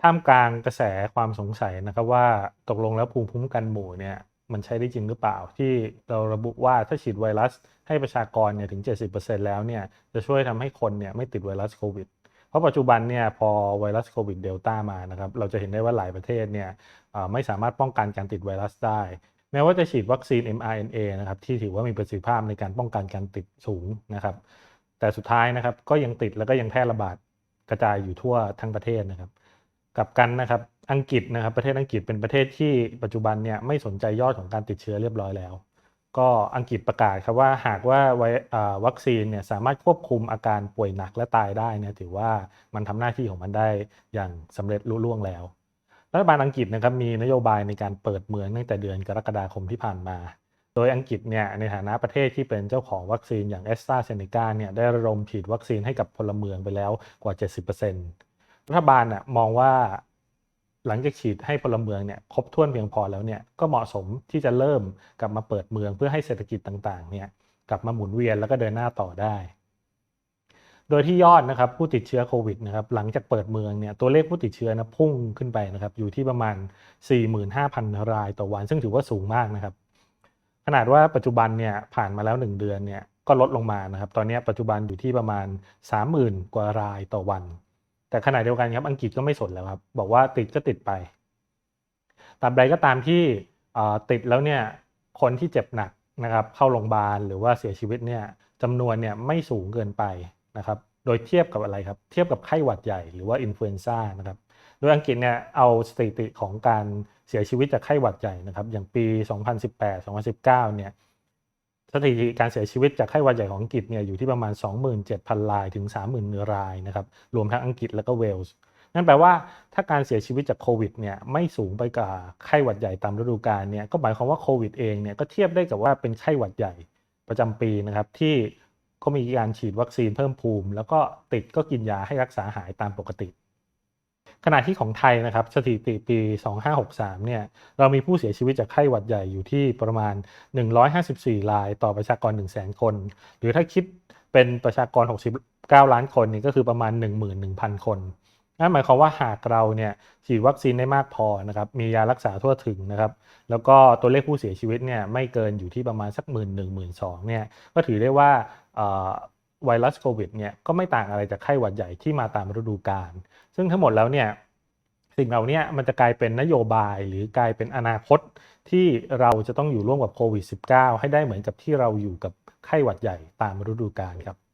ท่ามกลางกระแสความสงสัยนะครับว่าตกลงแล้วภูมิคุ้มกันหมู่เนี่ยมันใช้ได้จริงหรือเปล่า ที่เราระบุว่าถ้าฉีดไวรัสให้ประชากรเนี่ยถึง 70%แล้วเนี่ยจะช่วยทำให้คนเนี่ยไม่ติดไวรัสโควิดเพราะปัจจุบันเนี่ยพอไวรัสโควิดเดลต้ามานะครับเราจะเห็นได้ว่าหลายประเทศเนี่ยไม่สามารถป้องกันการติดไวรัสได้ แม้ว่าจะฉีดวัคซีน mRNA นะครับที่ถือว่ามีประสิทธิภาพในการป้องกันการติดสูงนะครับแต่สุดท้ายนะครับก็ยังติดแล้วก็ยังแพร่ระบาดกระจายอยู่ทั่วทั้งประเทศนะครับ กับกันนะครับอังกฤษนะครับประเทศอังกฤษเป็นประเทศที่ปัจจุบันเนี่ยไม่สนใจยอดของการติดเชื้อเรียบร้อยแล้ว ก็อังกฤษประกาศครับว่าหากว่าวัคซีนเนี่ยสามารถควบคุมอาการป่วยหนักและตายได้เนี่ยถือว่ามันทำหน้าที่ของมันได้อย่างสำเร็จลุล่วงแล้วรัฐบาลอังกฤษนะครับมีนโยบายในการเปิดเมืองตั้งแต่เดือนกรกฎาคมที่ผ่านมา โดยอังกฤษเนี่ยในฐานะประเทศที่เป็นเจ้าของวัคซีนอย่างแอสตราเซเนกาเนี่ยได้ระดมฉีดวัคซีนให้กับพลเมืองไปแล้วกว่า 70% รัฐบาลน่ะมองว่าหลังจากฉีดให้พลเมืองเนี่ยครบถ้วนเพียงพอแล้วเนี่ยก็เหมาะสมที่จะเริ่มกลับมาเปิดเมืองเพื่อให้เศรษฐกิจต่างๆเนี่ยกลับมาหมุนเวียนแล้วก็เดินหน้าต่อได้ โดยที่ยอดนะครับผู้ติดเชื้อโควิดนะครับหลังจากเปิดเมืองเนี่ยตัวเลขผู้ติดเชื้อนะพุ่งขึ้นไปนะครับอยู่ที่ประมาณ 45,000 รายต่อวัน ซึ่งถือว่าสูงมากนะครับ ขนาดว่าปัจจุบันเนี่ยผ่านมาแล้ว 1 เดือนเนี่ยก็ลดลงมานะครับตอนนี้ปัจจุบันอยู่ที่ประมาณ 30,000 กว่ารายต่อวัน แต่ขณะเดียวกันครับอังกฤษก็ไม่สนแล้วครับ บอกว่าติดก็ติดไปตาบใดก็ตามที่ติดแล้วเนี่ยคนที่เจ็บหนักนะครับเข้าโรงพยาบาลหรือว่าเสียชีวิตเนี่ยจำนวนเนี่ยไม่สูงเกินไปนะครับโดยเทียบกับอะไรครับ เทียบกับไข้หวัดใหญ่หรือว่าอินฟลูเอนซ่านะครับโดยอังกฤษเนี่ยเอาสถิติของการเสียชีวิตจากไข้หวัดใหญ่นะครับอย่างปี 2018-2019 เนี่ย สถิติการเสียชีวิตจากไข้หวัดใหญ่ของอังกฤษเนี่ยอยู่ที่ประมาณ 27,000 รายถึง 30,000 รายนะครับรวมทั้งอังกฤษและก็เวลส์นั่นแปลว่าถ้าการเสียชีวิตจากโควิดเนี่ยไม่สูงไปกับไข้หวัดใหญ่ตามฤดูกาลเนี่ยก็หมายความว่าโควิดเองเนี่ยก็เทียบได้กับว่าเป็นไข้หวัดใหญ่ประจำปีนะครับที่ก็มีการฉีดวัคซีนเพิ่มภูมิ แล้วก็ติดก็กินยาให้รักษาหายตามปกติ ขณะที่ของไทยนะครับสถิติปี 2563 เนี่ยเรามีผู้เสียชีวิตจากไข้หวัดใหญ่อยู่ที่ประมาณ 154 รายต่อประชากร 100,000 คน หรือถ้าคิดเป็นประชากร 69 ล้านคนนี่ก็คือประมาณ 11,000 คนนั่นหมายความว่าหากเราเนี่ยฉีดวัคซีนได้มากพอนะครับมียารักษาทั่วถึงนะครับแล้วก็ตัวเลขผู้เสียชีวิตเนี่ยไม่เกินอยู่ที่ประมาณสักหมื่นหนึ่งหมื่นสองเนี่ยก็ถือได้ว่า ไวรัสโควิดเนี่ยก็ไม่ต่างอะไรจากไข้หวัดใหญ่ที่มาตามฤดูกาลซึ่งทั้งหมดแล้วเนี่ยสิ่งเหล่านี้มันจะกลายเป็นนโยบายหรือกลายเป็นอนาคตที่เราจะต้องอยู่ร่วมกับโควิด -19 ให้ได้เหมือนกับที่เราอยู่กับไข้หวัดใหญ่ตามฤดูกาลครับ